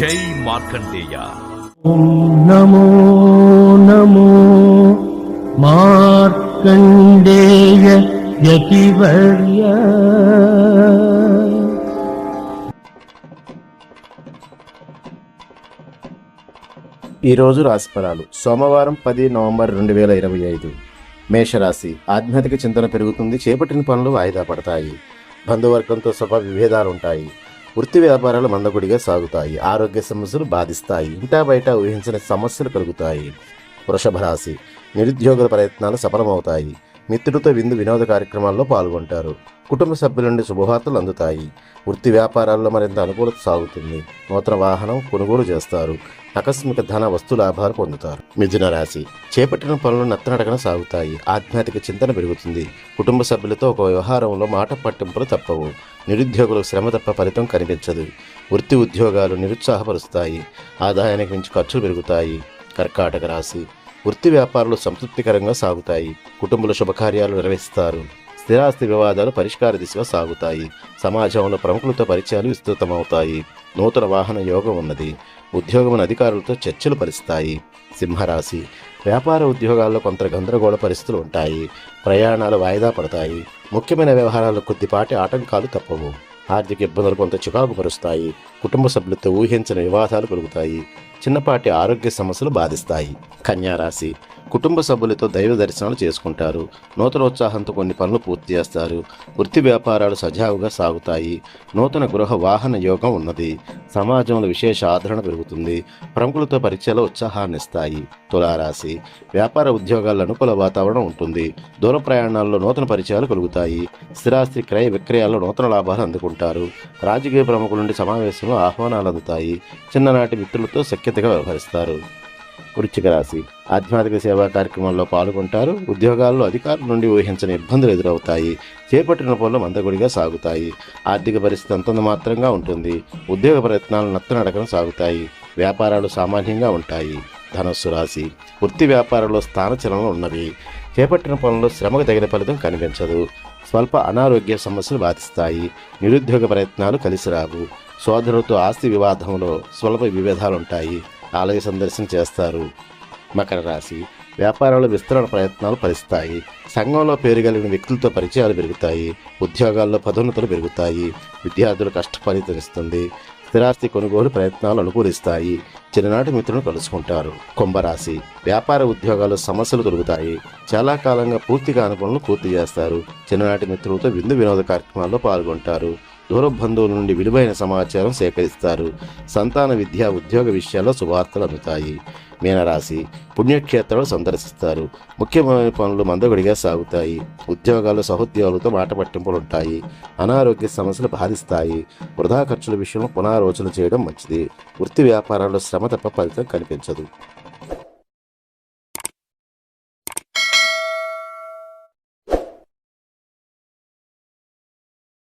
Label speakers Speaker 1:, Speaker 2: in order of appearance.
Speaker 1: జై మార్కండేయ.
Speaker 2: నమో నమో మార్కండేయ యతివర్య.
Speaker 3: ఈరోజు రాశిఫలాలు సోమవారం పది నవంబర్ రెండు వేల ఇరవై ఐదు. మేషరాశి ఆధ్యాత్మిక చింతన పెరుగుతుంది. చేపట్టిన పనులు వాయిదా పడతాయి. బంధువర్గంతో సభ విభేదాలుంటాయి. వృత్తి వ్యాపారాలు మందకొడిగా సాగుతాయి. ఆరోగ్య సమస్యలు బాధిస్తాయి. ఇంటా బయట ఊహించిన సమస్యలు కలుగుతాయి. వృషభ రాశి. నిరుద్యోగుల ప్రయత్నాలు సఫలమవుతాయి. మిత్రులతో విందు వినోద కార్యక్రమాల్లో పాల్గొంటారు. కుటుంబ సభ్యుల నుండి శుభవార్తలు అందుతాయి. వృత్తి వ్యాపారాల్లో మరింత అనుకూలత సాగుతుంది. నూతన వాహనం కొనుగోలు చేస్తారు. ఆకస్మిక ధన వస్తు లాభాలు పొందుతారు. మిథున రాశి. చేపట్టిన పనులు నత్తనడకన సాగుతాయి. ఆధ్యాత్మిక చింతన పెరుగుతుంది. కుటుంబ సభ్యులతో ఒక వ్యవహారంలో మాట పట్టింపులు తప్పవు. నిరుద్యోగులకు శ్రమ తప్ప ఫలితం కనిపించదు. వృత్తి ఉద్యోగాలు నిరుత్సాహపరుస్తాయి. ఆదాయానికి మించి ఖర్చులు పెరుగుతాయి. కర్కాటక రాశి. వృత్తి వ్యాపారాలు సంతృప్తికరంగా సాగుతాయి. కుటుంబల శుభకార్యాలు నిర్వహిస్తారు. స్థిరాస్తి వివాదాలు పరిష్కార దిశగా సాగుతాయి. సమాజంలో ప్రముఖులతో పరిచయాలు విస్తృతమవుతాయి. నూతన వాహన యోగం ఉన్నది. ఉద్యోగం అధికారులతో చర్చలు పరిస్తాయి. సింహరాశి. వ్యాపార ఉద్యోగాల్లో కొంత గందరగోళ పరిస్థితులు ఉంటాయి. ప్రయాణాలు వాయిదా పడతాయి. ముఖ్యమైన వ్యవహారాలు కొద్దిపాటి ఆటంకాలు తప్పవు. ఆర్థిక ఇబ్బందులు కొంత చికాకు పరుస్తాయి. కుటుంబ సభ్యులతో ఊహించిన వివాదాలు కలుగుతాయి చిన్నపాటి ఆరోగ్య సమస్యలు బాధిస్తాయి. కన్యారాశి కుటుంబ సభ్యులతో దైవ దర్శనాలు చేసుకుంటారు. నూతన ఉత్సాహంతో కొన్ని పనులు పూర్తి చేస్తారు. వృత్తి వ్యాపారాలు సజావుగా సాగుతాయి. నూతన గృహ వాహన యోగం ఉన్నది. సమాజంలో విశేష ఆదరణ పెరుగుతుంది. ప్రముఖులతో పరిచయాలు ఉత్సాహాన్ని ఇస్తాయి. తులారాశి. వ్యాపార ఉద్యోగాల్లో అనుకూల వాతావరణం ఉంటుంది. దూర ప్రయాణాల్లో నూతన పరిచయాలు కలుగుతాయి. స్థిరాస్తి క్రయ విక్రయాల్లో నూతన లాభాలు అందుకుంటారు. రాజకీయ ప్రముఖుల నుండి సమావేశంలో ఆహ్వానాలు అందుతాయి. చిన్ననాటి మిత్రులతో సఖ్యతగా వ్యవహరిస్తారు. వృచ్చిక రాశి. ఆధ్యాత్మిక సేవా కార్యక్రమంలో పాల్గొంటారు. ఉద్యోగాల్లో అధికారుల నుండి ఊహించని ఇబ్బందులు ఎదురవుతాయి. చేపట్టిన పనులు మందగుడిగా సాగుతాయి. ఆర్థిక పరిస్థితి అంతంత మాత్రంగా ఉంటుంది. ఉద్యోగ ప్రయత్నాలు నత్తనడకన సాగుతాయి. వ్యాపారాలు సామాన్యంగా ఉంటాయి. ధనస్సు రాశి. వృత్తి వ్యాపారంలో స్థానచలనం ఉన్నవి చేపట్టిన పనుల్లో శ్రమకు తగిన ఫలితం కనిపించదు. స్వల్ప అనారోగ్య సమస్యలు బాధిస్తాయి. నిరుద్యోగ ప్రయత్నాలు కలిసి రావు. సోదరులతో ఆస్తి వివాదంలో స్వల్ప విభేదాలుంటాయి. ఆలయ సందర్శన చేస్తారు. మకర రాశి వ్యాపారాల విస్తరణ ప్రయత్నాలు ఫలిస్తాయి. సంఘంలో పేరు కలిగిన వ్యక్తులతో పరిచయాలు పెరుగుతాయి. ఉద్యోగాల్లో పదోన్నతులు పెరుగుతాయి. విద్యార్థులు కష్టఫలితమిస్తుంది స్థిరాస్తి కొనుగోలు ప్రయత్నాలు అనుకూలిస్తాయి. చిన్ననాటి మిత్రులను కలుసుకుంటారు. కుంభరాశి వ్యాపార ఉద్యోగాలు సమస్యలు తొలుగుతాయి. చాలా కాలంగా పూర్తిగా అనుకూలను పూర్తి చేస్తారు. చిన్ననాటి మిత్రులతో విందు వినోద కార్యక్రమాల్లో పాల్గొంటారు. దూర బంధువుల నుండి విలువైన సమాచారం సేకరిస్తారు. సంతాన విద్య ఉద్యోగ విషయాల్లో శుభార్తలు అందుతాయి. మీనరాశి పుణ్యక్షేత్రాలు సందర్శిస్తారు. ముఖ్యమైన పనులు మందగడిగా సాగుతాయి. ఉద్యోగాలు సహోద్యోగులతో మాట పట్టింపులు ఉంటాయి. అనారోగ్య సమస్యలు బాధిస్తాయి. వృధా ఖర్చుల విషయంలో పునరాలోచన చేయడం మంచిది. వృత్తి వ్యాపారాల్లో శ్రమ తప్ప ఫలితం కనిపించదు.